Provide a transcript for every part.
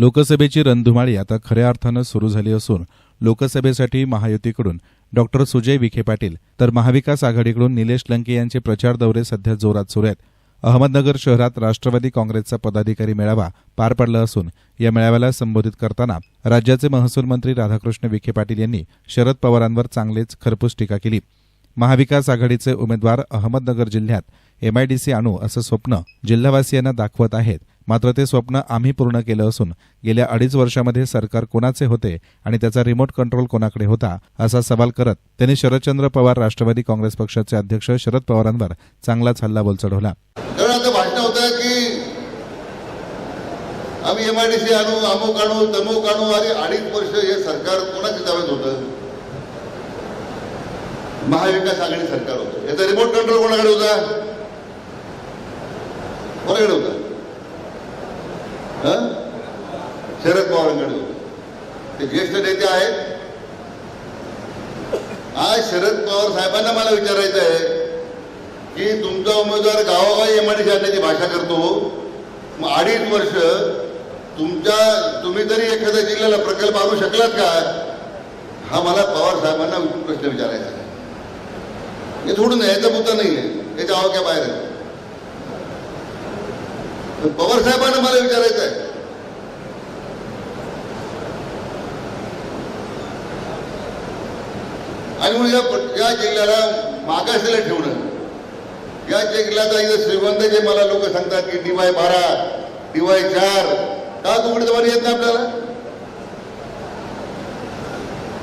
लोकसभेची रणधुमाळी आता खऱ्या अर्थानं सुरू झाली असून लोकसभेसाठी महायुतीकडून डॉक्टर सुजय विखे पाटील तर महाविकास आघाडीकडून निलेश लंके यांचे प्रचार दौरे सध्या जोरात सुरू आहेत. अहमदनगर शहरात राष्ट्रवादी काँग्रेसचा पदाधिकारी मेळावा पार पडला असून या मेळाव्याला संबोधित करताना राज्याचे महसूल मंत्री राधाकृष्ण विखे पाटील यांनी शरद पवारांवर चांगलेच खरपूस टीका केली. महाविकास आघाडीचे उमेदवार अहमदनगर जिल्ह्यात एमआयडीसी आणू असं स्वप्न जिल्हावासियांना दाखवत आहेत मात्र ते स्वप्न आम्ही पूर्ण केलं असून गेल्या अडीच वर्षामध्ये सरकार कोणाचे होते आणि त्याचा रिमोट कंट्रोल कोणाकडे होता असा सवाल करत त्यांनी शरदचंद्र पवार राष्ट्रवादी काँग्रेस पक्षाचे अध्यक्ष शरद पवारांवर चांगलाच हल्लाबोल चढवला आम्ही एमआयडीसी आणू अमुक आणू तमुक आणू अरे अडीच वर्ष हे सरकार कोणाच्या ताब्यात होतं? महाविकास आघाडी सरकार होतं. याचा रिमोट कंट्रोल कोणाकडे होता? कोणाकडे होता? शरद पवारांकडे ते ज्येष्ठ नेते आहेत. आज शरद पवार साहेबांना मला विचारायचं आहे की तुमचा उमेदवार गावोगावी एमआयडीसी आणण्याची भाषा करतो. मग अडीच वर्ष तुमच्या तुम्ही तरी एखाद्या जिल्ह्याला प्रकल्प आणू शकलात का? हा मला पवार साहेबांना प्रश्न विचारायचा आहे. हे थोडून यायचा मुद्दा नाही आहे याच्या आवाक्या बाहेर आहे. पवार साहेबांना मला विचारायचं आहे आणि म्हणून या जिल्ह्याला मागासलेला ठेवणं. या जिल्ह्याचा इथं श्रीमंत जे मला लोक सांगतात की डीवाय बारा डीवाय चार का तुकडीचं पाणी येत नाही आपल्याला?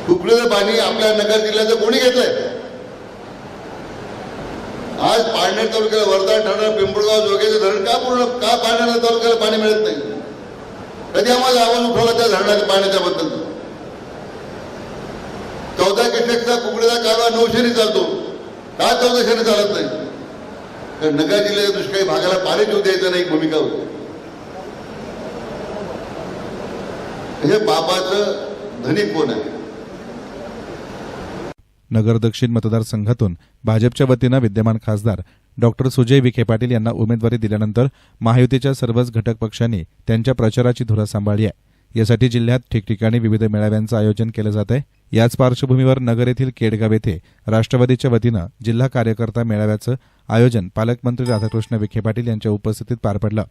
तुकडीचं पाणी आपल्या नगर जिल्ह्याचं कोणी घेतलंय? आज पाडनेर तालुक्याला वर्धा ठाणा पिंपळगाव जोग्याचे धरण का पूर्ण का पाडण्याला तालुक्याला पाणी मिळत नाही? कधी आम्हाला आवाज उठवला त्या धरणाच्या पाण्याच्या बद्दल चौदा किटकचा कुकडीचा कारभार नऊशेने चालतो. का चौदाशेने चालत नाही? तर नगर जिल्ह्याच्या दुष्काळी भागाला पाणी देऊ द्यायचं नाही भूमिका होती. हे बाबाचं धनिक कोण आहे? नगर दक्षिण मतदारसंघातून भाजपच्या वतीनं विद्यमान खासदार डॉक्टर सुजय विखे पाटील यांना उमेदवारी दिल्यानंतर महायुतीच्या सर्वच घटक पक्षांनी त्यांच्या प्रचाराची धुरा सांभाळली आहे. यासाठी जिल्ह्यात ठिकठिकाणी विविध मेळाव्यांचं आयोजन केलं जात आहे. याच पार्श्वभूमीवर नगर येथील केडगाव येथे राष्ट्रवादीच्या वतीनं जिल्हा कार्यकर्ता मेळाव्याचं आयोजन पालकमंत्री राधाकृष्ण विखे पाटील यांच्या उपस्थितीत पार पडलं.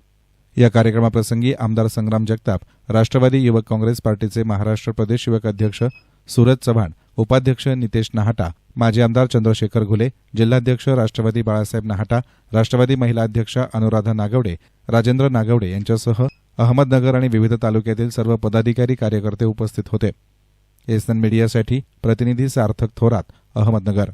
या कार्यक्रमाप्रसंगी आमदार संग्राम जगताप राष्ट्रवादी युवक काँग्रेस पार्टीचे महाराष्ट्र प्रदेश युवक अध्यक्ष सूरज चव्हाण उपाध्यक्ष नितेश नहाटा माजी आमदार चंद्रशेखर घुले जिल्हाध्यक्ष राष्ट्रवादी बाळासाहेब नहाटा राष्ट्रवादी महिला अध्यक्षा अनुराधा नागवडे राजेंद्र नागवडे यांच्यासह अहमदनगर आणि विविध तालुक्यातील सर्व पदाधिकारी कार्यकर्ते उपस्थित होते. एसएन मीडियासाठी प्रतिनिधी सार्थक थोरात अहमदनगर.